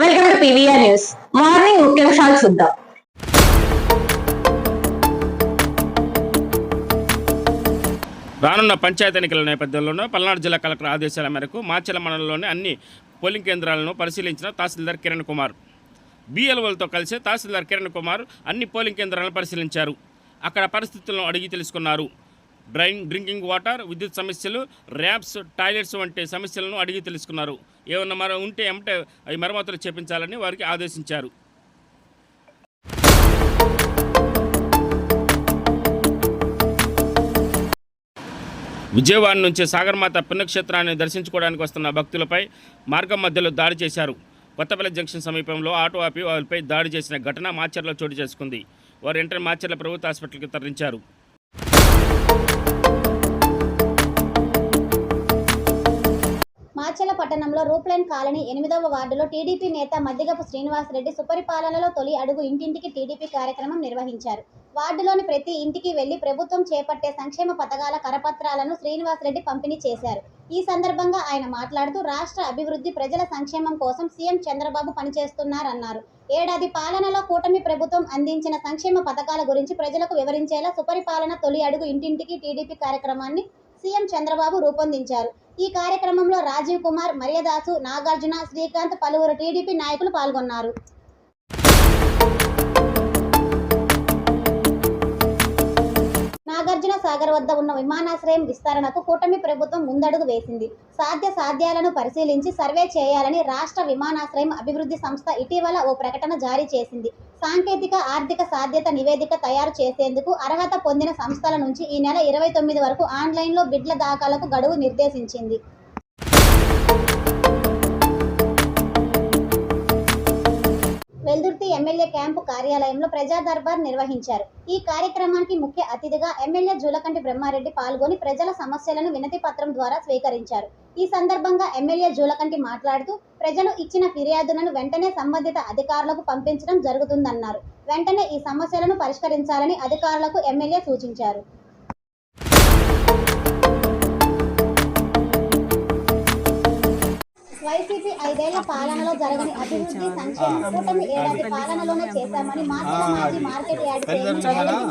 Welcome to PVR news. Morning ముఖ్యాంశాలు చూద్దాం. రానున్న పంచాయతీ ఎన్నికల నేపథ్యంలోనూ పల్నాడు జిల్లా కలెక్టర్ ఆదేశాల మేరకు మాచెల మండలంలోని అన్ని పోలింగ్ కేంద్రాలను పరిశీలించిన తహసీల్దార్ కిరణ్ కుమార్. బీఎల్ఓలతో కలిసి తహసీల్దార్ కిరణ్ కుమార్ అన్ని పోలింగ్ కేంద్రాలను పరిశీలించారు. అక్కడ పరిస్థితులను అడిగి తెలుసుకున్నారు. డ్రైన్ డ్రింకింగ్ వాటర్ విద్యుత్ సమస్యలు ర్యాబ్స్ టాయిలెట్స్ వంటి సమస్యలను అడిగి తెలుసుకున్నారు. ఏమన్నా మరి ఉంటే ఏమంటే అవి మరమ్మతులు చేపించాలని వారికి ఆదేశించారు. విజయవాడ నుంచి సాగర్మాత పుణ్యక్షేత్రాన్ని దర్శించుకోవడానికి వస్తున్న భక్తులపై మార్గం మధ్యలో దాడి చేశారు. కొత్తపల్లి జంక్షన్ సమీపంలో ఆటో ఆపి వారిపై దాడి చేసిన ఘటన మాచర్లో చోటు చేసుకుంది. వారు వెంటనే మాచర్ల ప్రభుత్వ హాస్పిటల్కి తరలించారు. మాచెల పట్టణంలో రూప్లైన్ కాలనీ ఎనిమిదవ వార్డులో టీడీపీ నేత మద్దిగపు శ్రీనివాసరెడ్డి సుపరిపాలనలో తొలి అడుగు ఇంటింటికి టీడీపీ కార్యక్రమం నిర్వహించారు. వార్డులోని ప్రతి ఇంటికి వెళ్ళి ప్రభుత్వం చేపట్టే సంక్షేమ పథకాల కరపత్రాలను శ్రీనివాసరెడ్డి పంపిణీ చేశారు. ఈ సందర్భంగా ఆయన మాట్లాడుతూ రాష్ట్ర అభివృద్ధి ప్రజల సంక్షేమం కోసం సీఎం చంద్రబాబు పనిచేస్తున్నారన్నారు. ఏడాది పాలనలో కూటమి ప్రభుత్వం అందించిన సంక్షేమ పథకాల గురించి ప్రజలకు వివరించేలా సుపరిపాలన తొలి అడుగు ఇంటింటికి టీడీపీ కార్యక్రమాన్ని సీఎం చంద్రబాబు రూపొందించారు. ఈ కార్యక్రమంలో రాజీవ్ కుమార్ మరియదాసు నాగార్జున శ్రీకాంత్ పలువురు టీడీపీ నాయకులు పాల్గొన్నారు. నాగార్జున సాగర్ వద్ద ఉన్న విమానాశ్రయం విస్తరణకు కూటమి ప్రభుత్వం ముందడుగు వేసింది. సాధ్య సాధ్యాలను పరిశీలించి సర్వే చేయాలని రాష్ట్ర విమానాశ్రయం అభివృద్ధి సంస్థ ఇటీవల ఓ ప్రకటన జారీ చేసింది. సాంకేతిక ఆర్థిక సాధ్యత నివేదిక తయారు చేసేందుకు అర్హత పొందిన సంస్థల నుంచి ఈ నెల ఇరవై తొమ్మిది వరకు ఆన్లైన్లో బిడ్ల దాఖలకు గడువు నిర్దేశించింది. వెల్దుర్తి ఎమ్మెల్యే క్యాంపు కార్యాలయంలో ప్రజా దర్బార్ నిర్వహించారు. ఈ కార్యక్రమానికి ముఖ్య అతిథిగా ఎమ్మెల్యే జూలకంటి బ్రహ్మారెడ్డి పాల్గొని ప్రజల సమస్యలను వినతి పత్రం ద్వారా స్వీకరించారు. ఈ సందర్భంగా ఎమ్మెల్యే జూలకంటి మాట్లాడుతూ ప్రజలు ఇచ్చిన ఫిర్యాదులను వెంటనే సంబంధిత అధికారులకు పంపించడం జరుగుతుందన్నారు. వెంటనే ఈ సమస్యలను పరిష్కరించాలని అధికారులకు ఎమ్మెల్యే సూచించారు. వైసీపీ ఐదేళ్ళ పాలనలో జరగని అభివృద్ధి సంక్షేమ కూటమి ఏడాది పాలనలోనే చేశామని మాజీ మాజీ మార్కెట్ యార్డ్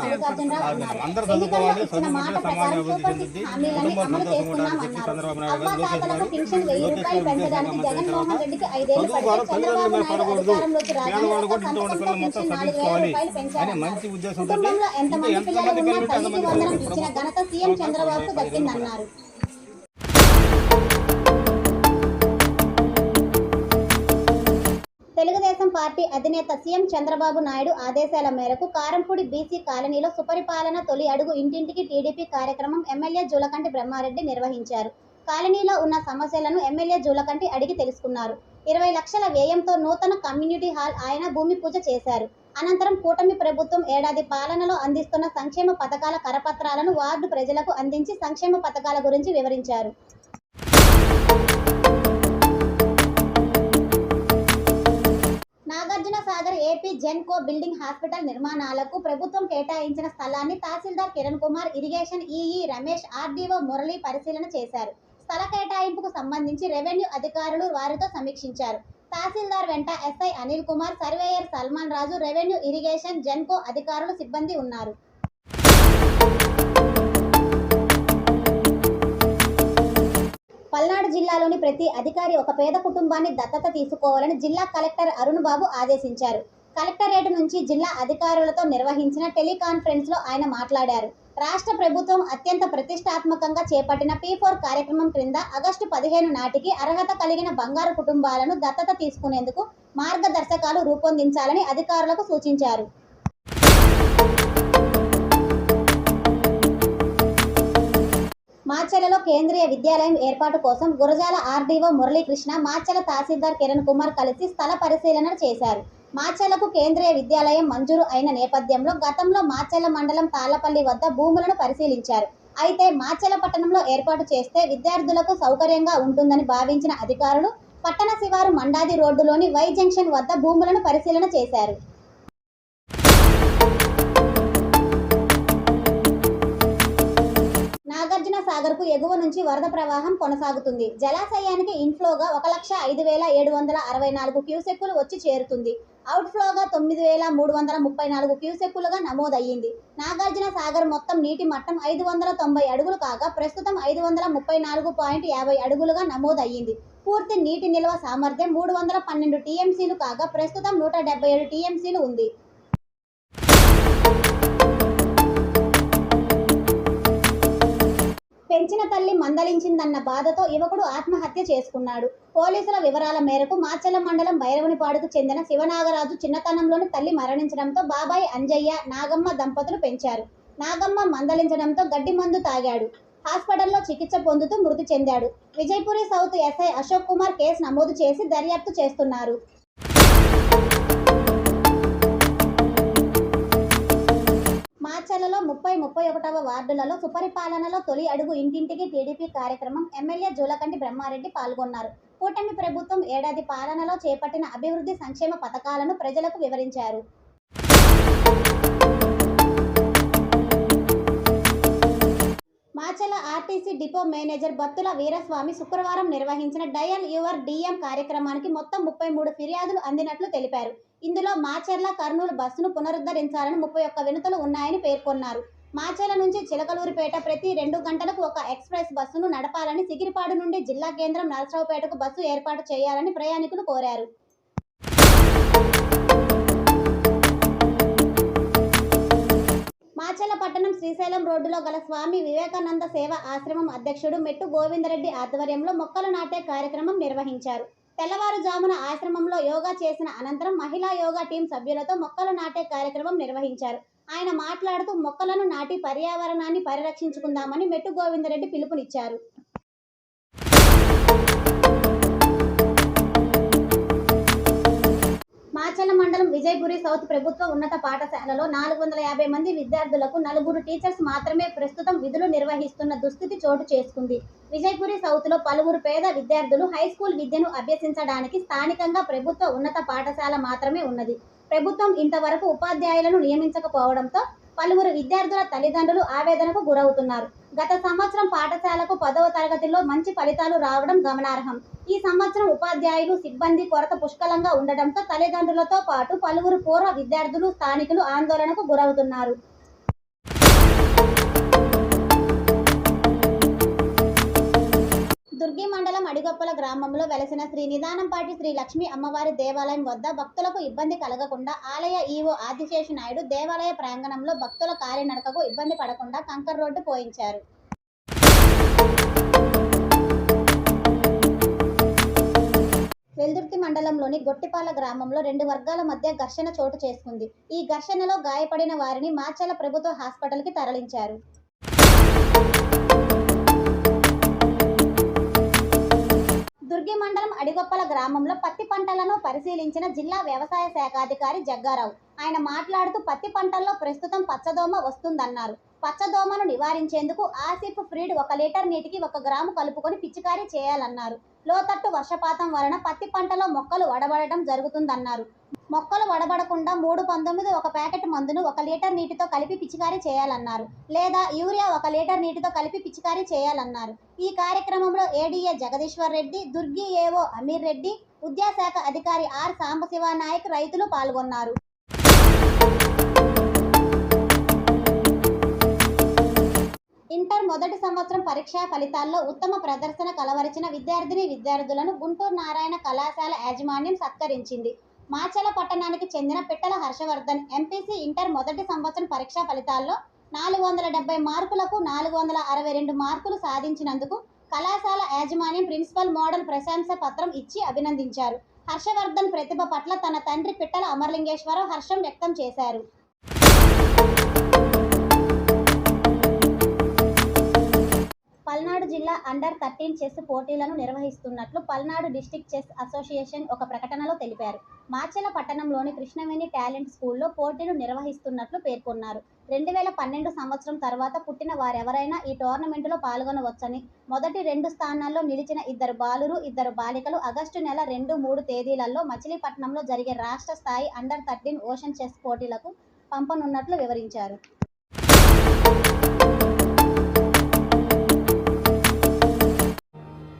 మల్లికార్జునరావు అన్నారు ఎన్నికల్లో ఇచ్చిన మాట ప్రకారం సూపర్ సిక్స్ హామీలని అమలు చేస్తున్నామన్నారు. అవ్వాతాతలకు పింఛన్ వెయ్యి రూపాయలు పెంచడానికి జగన్మోహన్ రెడ్డికి ఐదేళ్ళు పడితే చంద్రబాబు నాయుడు అధికారంలోకి రాగానే ఒక్క సంతకంతో పింఛన్ నాలుగు వేల రూపాయలు పెంచారన్నారు కుటుంబంలో ఎంతమంది పిల్లలు ఉన్నా తల్లికి వందనం ఇచ్చిన ఘనత సీఎం చంద్రబాబుకు దక్కిందన్నారు. పార్టీ అధినేత సీఎం చంద్రబాబు నాయుడు ఆదేశాల మేరకు కారంపూడి బీసీ కాలనీలో సుపరిపాలన తొలి అడుగు ఇంటింటికి టీడీపీ కార్యక్రమం ఎమ్మెల్యే జూలకంటి బ్రహ్మారెడ్డి నిర్వహించారు. కాలనీలో ఉన్న సమస్యలను ఎమ్మెల్యే జూలకంటి అడిగి తెలుసుకున్నారు. ఇరవై లక్షల వ్యయంతో నూతన కమ్యూనిటీ హాల్ ఆయన భూమి పూజ చేశారు. అనంతరం కూటమి ప్రభుత్వం ఏడాది పాలనలో అందిస్తున్న సంక్షేమ పథకాల కరపత్రాలను వార్డు ప్రజలకు అందించి సంక్షేమ పథకాల గురించి వివరించారు. Nagarjuna Sagar AP Genco building hospital నిర్మాణాలకు ప్రభుత్వం కేటాయించిన స్థలాన్ని tahsildar Kiran Kumar irrigation EE Ramesh RDO Murali పరిశీలన చేశారు. స్థల కేటాయింపుకు సంబంధించి రెవెన్యూ అధికారులు వారితో సమీక్షించారు. తహసీల్దార్ వెంట SI Anil Kumar surveyor Salman Raju revenue irrigation Genco అధికారులు సిబ్బంది ఉన్నారు. పల్నాడు జిల్లాలోని ప్రతి అధికారి ఒక పేద కుటుంబాన్ని దత్తత తీసుకోవాలని జిల్లా కలెక్టర్ అరుణ్ బాబు ఆదేశించారు. కలెక్టరేట్ నుంచి జిల్లా అధికారులతో నిర్వహించిన టెలికాన్ఫరెన్స్లో ఆయన మాట్లాడారు. రాష్ట్ర ప్రభుత్వం అత్యంత ప్రతిష్టాత్మకంగా చేపట్టిన పీ ఫోర్ కార్యక్రమం క్రింద ఆగస్టు పదిహేను నాటికి అర్హత కలిగిన బంగారు కుటుంబాలను దత్తత తీసుకునేందుకు మార్గదర్శకాలు రూపొందించాలని అధికారులకు సూచించారు. మాచెలలో కేంద్రీయ విద్యాలయం ఏర్పాటు కోసం గురజాల ఆర్డీఓ మురళీకృష్ణ మాచెల తహసీల్దార్ కిరణ్ కుమార్ కలిసి స్థల పరిశీలన చేశారు. మాచెలకు కేంద్రీయ విద్యాలయం మంజూరు అయిన నేపథ్యంలో గతంలో మాచెల మండలం తాళ్ళపల్లి వద్ద భూములను పరిశీలించారు. అయితే మాచెల పట్టణంలో ఏర్పాటు చేస్తే విద్యార్థులకు సౌకర్యంగా ఉంటుందని భావించిన అధికారులు పట్టణ శివారు మండాది రోడ్డులోని వై జంక్షన్ వద్ద భూములను పరిశీలన చేశారు. వరకు ఎగువ నుంచి వరద ప్రవాహం కొనసాగుతుంది. జలాశయానికి ఇన్ఫ్లోగా ఒక లక్ష ఐదు వేల ఏడు వందల అరవై నాలుగు క్యూసెక్కులు వచ్చి చేరుతుంది. అవుట్ఫ్లోగా తొమ్మిది వేల మూడు వందల ముప్పై నాలుగు క్యూసెక్కులుగా నమోదయ్యింది. నాగార్జున సాగర్ మొత్తం నీటి మట్టం ఐదు వందల తొంభై అడుగులు కాగా ప్రస్తుతం ఐదు వందల ముప్పై నాలుగు పాయింట్ యాభై అడుగులుగా నమోదయ్యింది. పూర్తి నీటి నిల్వ సామర్థ్యం మూడు వందల పన్నెండు టీఎంసీలు కాగా ప్రస్తుతం నూట డెబ్బై ఏడు టీఎంసీలు ఉంది. పెంచిన తల్లి మందలించిందన్న బాధతో యువకుడు ఆత్మహత్య చేసుకున్నాడు. పోలీసుల వివరాల మేరకు మాచల మండలం భైరవనిపాడుకు చెందిన శివనాగరాజు చిన్నతనంలోని తల్లి మరణించడంతో బాబాయ్ అంజయ్య నాగమ్మ దంపతులు పెంచారు. నాగమ్మ మందలించడంతో గడ్డి మందు తాగాడు. హాస్పిటల్లో చికిత్స పొందుతూ మృతి చెందాడు. Vijayapuri south SI Ashok Kumar case నమోదు చేసి దర్యాప్తు చేస్తున్నారు. మాచర్లలో ముప్పై ముప్పై ఒకటవ వార్డులలో సుపరిపాలనలో తొలి అడుగు ఇంటింటికి టీడీపీ కార్యక్రమం ఎమ్మెల్యే జూలకంటి బ్రహ్మారెడ్డి పాల్గొన్నారు. కూటమి ప్రభుత్వం ఏడాది పాలనలో చేపట్టిన అభివృద్ధి సంక్షేమ పథకాలను ప్రజలకు వివరించారు. Macherla RTC depot manager Battula Veeraswamy శుక్రవారం నిర్వహించిన డయల్ యువర్ డిఎం కార్యక్రమానికి మొత్తం ముప్పై మూడు ఫిర్యాదులు అందినట్లు తెలిపారు. ఇందులో మాచర్ల కర్నూలు బస్సును పునరుద్ధరించాలని ముప్పై ఒక్క వినతులు ఉన్నాయని పేర్కొన్నారు. మాచర్ల నుంచి చిలకలూరిపేట ప్రతి రెండు గంటలకు ఒక ఎక్స్ప్రెస్ బస్సును నడపాలని సిగిరిపాడు నుండి జిల్లా కేంద్రం నరసరావుపేటకు బస్సు ఏర్పాటు చేయాలని ప్రయాణికులు కోరారు. మాచల పట్టణం శ్రీశైలం రోడ్డులో గల స్వామి వివేకానంద సేవ ఆశ్రమం అధ్యక్షుడు మెట్టు గోవిందరెడ్డి ఆధ్వర్యంలో మొక్కలు నాటే కార్యక్రమం నిర్వహించారు. తెల్లవారుజామున ఆశ్రమంలో యోగా చేసిన అనంతరం మహిళా యోగా టీం సభ్యులతో మొక్కలు నాటే కార్యక్రమం నిర్వహించారు. ఆయన మాట్లాడుతూ మొక్కలను నాటి పర్యావరణాన్ని పరిరక్షించుకుందామని మెట్టు గోవిందరెడ్డి పిలుపునిచ్చారు. మాచల మండలం విజయపురి సౌత్ ప్రభుత్వ ఉన్నత పాఠశాలలో నాలుగు వందల యాభై మంది విద్యార్థులకు నలుగురు టీచర్స్ మాత్రమే ప్రస్తుతం విధులు నిర్వహిస్తున్న దుస్థితి చోటు చేసుకుంది. విజయపురి సౌత్లో పలువురు పేద విద్యార్థులు హై స్కూల్ విద్యను అభ్యసించడానికి స్థానికంగా ప్రభుత్వ ఉన్నత పాఠశాల మాత్రమే ఉన్నది. ప్రభుత్వం ఇంతవరకు ఉపాధ్యాయులను నియమించకపోవడంతో పలువురు విద్యార్థుల తల్లిదండ్రులు ఆవేదనకు గురవుతున్నారు. గత సంవత్సరం పాఠశాలకు పదవ తరగతిలో మంచి ఫలితాలు రావడం గమనార్హం. ఈ సంవత్సరం ఉపాధ్యాయులు సిబ్బంది కొరత పుష్కలంగా ఉండటంతో తల్లిదండ్రులతో పాటు పలువురు పూర్వ విద్యార్థులు స్థానికులు ఆందోళనకు గురవుతున్నారు. దుర్గి మండలం అడిగొప్పల గ్రామంలో వెలసిన శ్రీ నిదానంపాటి శ్రీ లక్ష్మీ అమ్మవారి దేవాలయం వద్ద భక్తులకు ఇబ్బంది కలగకుండా ఆలయ ఈవో ఆదిశేషు నాయుడు దేవాలయ ప్రాంగణంలో భక్తుల కాలినడకకు ఇబ్బంది పడకుండా కంకర్ రోడ్డు పోయించారు. వెల్దుర్తి మండలంలోని గొట్టిపాల గ్రామంలో రెండు వర్గాల మధ్య ఘర్షణ చోటు చేసుకుంది. ఈ ఘర్షణలో గాయపడిన వారిని మాచల ప్రభుత్వ హాస్పిటల్కి తరలించారు. దుర్గి మండలం అడిగొప్పల గ్రామంలో పత్తి పంటలను పరిశీలించిన జిల్లా వ్యవసాయ శాఖాధికారి జగ్గారావు. ఆయన మాట్లాడుతూ పత్తి పంటల్లో ప్రస్తుతం పచ్చదోమ వస్తుందన్నారు. పచ్చదోమను నివారించేందుకు ఆసిఫ్ ఫ్రీడ్ ఒక లీటర్ నీటికి ఒక గ్రాము కలుపుకొని పిచికారీ చేయాలన్నారు. లోతట్టు వర్షపాతం వలన పత్తి పంటలో మొక్కలు వడబడటం జరుగుతుందన్నారు. మొక్కలు వడబడకుండా మూడు పంతొమ్మిది ఒక ప్యాకెట్ మందును ఒక లీటర్ నీటితో కలిపి పిచికారీ చేయాలన్నారు. లేదా యూరియా ఒక లీటర్ నీటితో కలిపి పిచికారీ చేయాలన్నారు. ఈ కార్యక్రమంలో ఏడీఏ జగదీశ్వర్ రెడ్డి దుర్గి ఏఓ అమీర్ రెడ్డి విద్యాశాఖ అధికారి ఆర్ సాంబశివ నాయక్ రైతులు పాల్గొన్నారు. ఇంటర్ మొదటి సంవత్సరం పరీక్షా ఫలితాల్లో ఉత్తమ ప్రదర్శన కలవరిచిన విద్యార్థిని విద్యార్థులను గుంటూరు నారాయణ కళాశాల యాజమాన్యం సత్కరించింది. మాచల పట్టణానికి చెందిన పిట్టల హర్షవర్ధన్ ఎంపీసీ ఇంటర్ మొదటి సంవత్సరం పరీక్షా ఫలితాల్లో నాలుగు వందల డెబ్బై మార్కులకు నాలుగు వందల అరవై రెండు మార్కులు సాధించినందుకు కళాశాల యాజమాన్యం ప్రిన్సిపల్ మోడల్ ప్రశంస పత్రం ఇచ్చి అభినందించారు. హర్షవర్ధన్ ప్రతిభ పట్ల తన తండ్రి పిట్టల అమరలింగేశ్వరరావు హర్షం వ్యక్తం చేశారు. పల్నాడు జిల్లా అండర్ థర్టీన్ చెస్ పోటీలను నిర్వహిస్తున్నట్లు పల్నాడు డిస్టిక్ చెస్ అసోసియేషన్ ఒక ప్రకటనలో తెలిపారు. మాచెల పట్టణంలోని కృష్ణవేణి టాలెంట్ స్కూల్లో పోటీలు నిర్వహిస్తున్నట్లు పేర్కొన్నారు. రెండు వేల పన్నెండు సంవత్సరం తర్వాత పుట్టిన వారెవరైనా ఈ టోర్నమెంటులో పాల్గొనవచ్చని మొదటి రెండు స్థానాల్లో నిలిచిన ఇద్దరు బాలురు ఇద్దరు బాలికలు ఆగస్టు నెల రెండు మూడు తేదీలలో మచిలీపట్నంలో జరిగే రాష్ట్ర స్థాయి అండర్ థర్టీన్ ఓషన్ చెస్ పోటీలకు పంపనున్నట్లు వివరించారు.